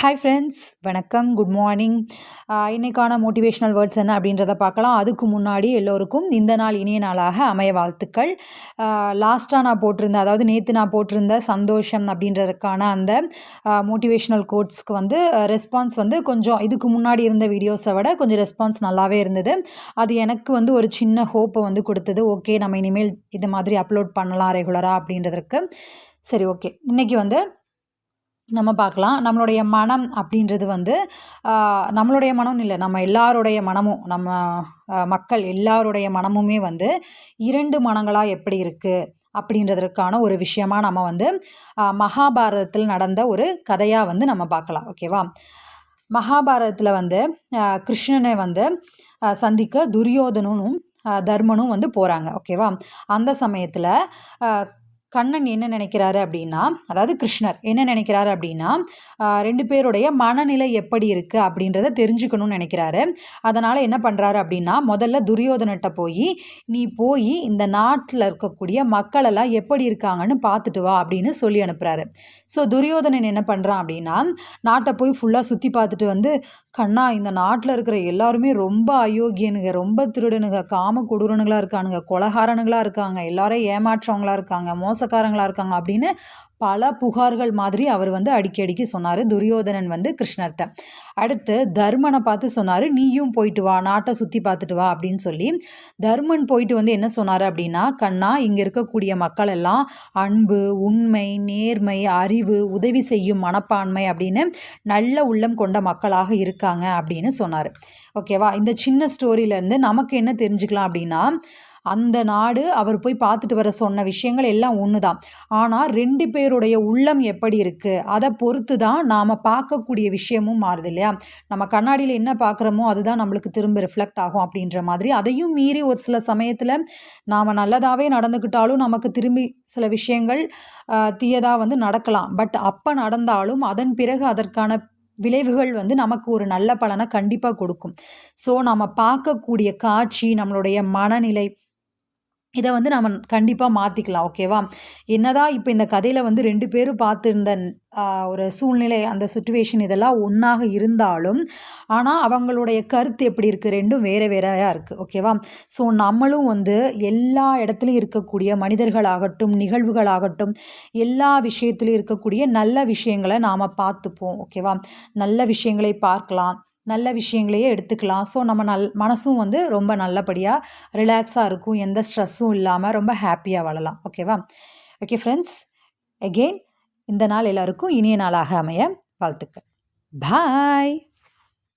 Hi friends வணக்கம். Good morning இன்றைக்கான motivational words என்ன அப்படின்றத பார்க்கலாம். அதுக்கு முன்னாடி எல்லோருக்கும் இந்த நாள் இனிய நாளாக அமைய வாழ்த்துக்கள். லாஸ்ட்டாக நான் போட்டிருந்த அதாவது நேற்று நான் போட்டிருந்த சந்தோஷம் அப்படின்றதுக்கான அந்த மோட்டிவேஷ்னல் கோட்ஸ்க்கு வந்து ரெஸ்பான்ஸ் வந்து கொஞ்சம் இதுக்கு முன்னாடி இருந்த வீடியோஸை விட கொஞ்சம் ரெஸ்பான்ஸ் நல்லாவே இருந்தது. அது எனக்கு வந்து ஒரு சின்ன ஹோப்பை வந்து கொடுத்தது. ஓகே நம்ம இனிமேல் இது மாதிரி அப்லோட் பண்ணலாம் ரெகுலராக அப்படின்றதுக்கு. சரி ஓகே இன்றைக்கி வந்து நம்ம பார்க்கலாம். நம்மளுடைய மனம் அப்படின்றது வந்து நம்மளுடைய மனம்னு இல்லை நம்ம எல்லாருடைய மனமும் நம்ம மக்கள் எல்லாருடைய மனமுமே வந்து இரண்டு மனங்களாக எப்படி இருக்குது அப்படின்றதற்கான ஒரு விஷயமாக நம்ம வந்து மகாபாரதத்தில் நடந்த ஒரு கதையாக வந்து நம்ம பார்க்கலாம். ஓகேவா மகாபாரதத்தில் வந்து கிருஷ்ணனை வந்து சந்திக்க துரியோதனும் தர்மனும் வந்து போகிறாங்க ஓகேவா அந்த சமயத்தில் கண்ணன் என்ன நினைக்கிறாரு அப்படின்னா அதாவது கிருஷ்ணர் என்ன நினைக்கிறாரு அப்படின்னா ரெண்டு பேருடைய மனநிலை எப்படி இருக்குது அப்படின்றத தெரிஞ்சுக்கணும்னு நினைக்கிறாரு. அதனால் என்ன பண்ணுறாரு அப்படின்னா முதல்ல துரியோதனட்ட போய் நீ போய் இந்த நாட்டில் இருக்கக்கூடிய மக்களெல்லாம் எப்படி இருக்காங்கன்னு பார்த்துட்டு வா அப்படின்னு சொல்லி அனுப்புகிறாரு ஸோ துரியோதனன் என்ன பண்ணுறான் அப்படின்னா நாட்டை போய் ஃபுல்லாக சுற்றி பார்த்துட்டு வந்து கண்ணா இந்த நாட்டில் இருக்கிற எல்லாருமே ரொம்ப அயோக்கியனுங்க ரொம்ப திருடனுங்க காம கொடூரனுங்களாக இருக்கானுங்க கொலகாரனுங்களாக இருக்காங்க எல்லாரும் ஏமாற்றவங்களாக இருக்காங்க மோசக்காரங்களாக இருக்காங்க அப்படின்னு பல புகார்கள் மாதிரி அவர் வந்து அடிக்கடிக்கு சொன்னார். துரியோதனன் வந்து கிருஷ்ணர்கிட்ட அடுத்து தர்மனை பார்த்து சொன்னார் நீயும் போயிட்டு வா நாட்டை சுற்றி பார்த்துட்டு வா அப்படின்னு சொல்லி தர்மன் போயிட்டு வந்து என்ன சொன்னார் அப்படின்னா கண்ணா இங்கே இருக்கக்கூடிய மக்கள் எல்லாம் அன்பு உண்மை நேர்மை அறிவு உதவி செய்யும் மனப்பான்மை அப்படின்னு நல்ல உள்ளம் கொண்ட மக்களாக இருக்காங்க அப்படின்னு சொன்னார். ஓகேவா? இந்த சின்ன ஸ்டோரியிலேருந்து நமக்கு என்ன தெரிஞ்சுக்கலாம் அப்படின்னா அந்த நாடு அவர் போய் பார்த்துட்டு வர சொன்ன விஷயங்கள் எல்லாம் ஒன்று தான் ஆனால் ரெண்டு பேருடைய உள்ளம் எப்படி இருக்குது அதை பொறுத்து தான் நாம் பார்க்கக்கூடிய விஷயமும் மாறுது இல்லையா? நம்ம கண்ணாடியில் என்ன பார்க்குறோமோ அதுதான் நம்மளுக்கு திரும்ப ரிஃப்ளெக்ட் ஆகும் அப்படின்ற மாதிரி. அதையும் மீறி ஒரு சில சமயத்தில் நாம் நல்லதாகவே நடந்துக்கிட்டாலும் நமக்கு திரும்பி சில விஷயங்கள் தீயதாக வந்து நடக்கலாம். பட் அப்போ நடந்தாலும் அதன் பிறகு அதற்கான விளைவுகள் வந்து நமக்கு ஒரு நல்ல பலனை கண்டிப்பாக கொடுக்கும். ஸோ நம்ம பார்க்கக்கூடிய காட்சி நம்மளுடைய மனநிலை இதை வந்து நம்ம கண்டிப்பாக மாற்றிக்கலாம் ஓகேவா என்னதான் இப்போ இந்த கதையில் வந்து ரெண்டு பேரும் பார்த்துருந்த ஒரு சூழ்நிலை அந்த சுச்சுவேஷன் இதெல்லாம் ஒன்றாக இருந்தாலும் ஆனால் அவங்களுடைய கருத்து எப்படி இருக்குது ரெண்டும் வேறு வேறையாக இருக்குது ஓகேவா ஸோ நம்மளும் வந்து எல்லா இடத்துலையும் இருக்கக்கூடிய மனிதர்களாகட்டும் நிகழ்வுகளாகட்டும் எல்லா விஷயத்துலையும் இருக்கக்கூடிய நல்ல விஷயங்களை நாம் பார்த்துப்போம் ஓகேவா நல்ல விஷயங்களை பார்க்கலாம் நல்ல விஷயங்களையே எடுத்துக்கலாம். ஸோ நம்ம நல் மனசும் வந்து ரொம்ப நல்லபடியாக ரிலாக்ஸாக இருக்கும். எந்த ஸ்ட்ரெஸ்ஸும் இல்லாமல் ரொம்ப ஹாப்பியாக வாழலாம். ஓகேவா ஓகே ஃப்ரெண்ட்ஸ் அகெயின் இந்த நாள் எல்லாருக்கும் இனிய நாளாக அமைய வாழ்த்துக்கள். பாய்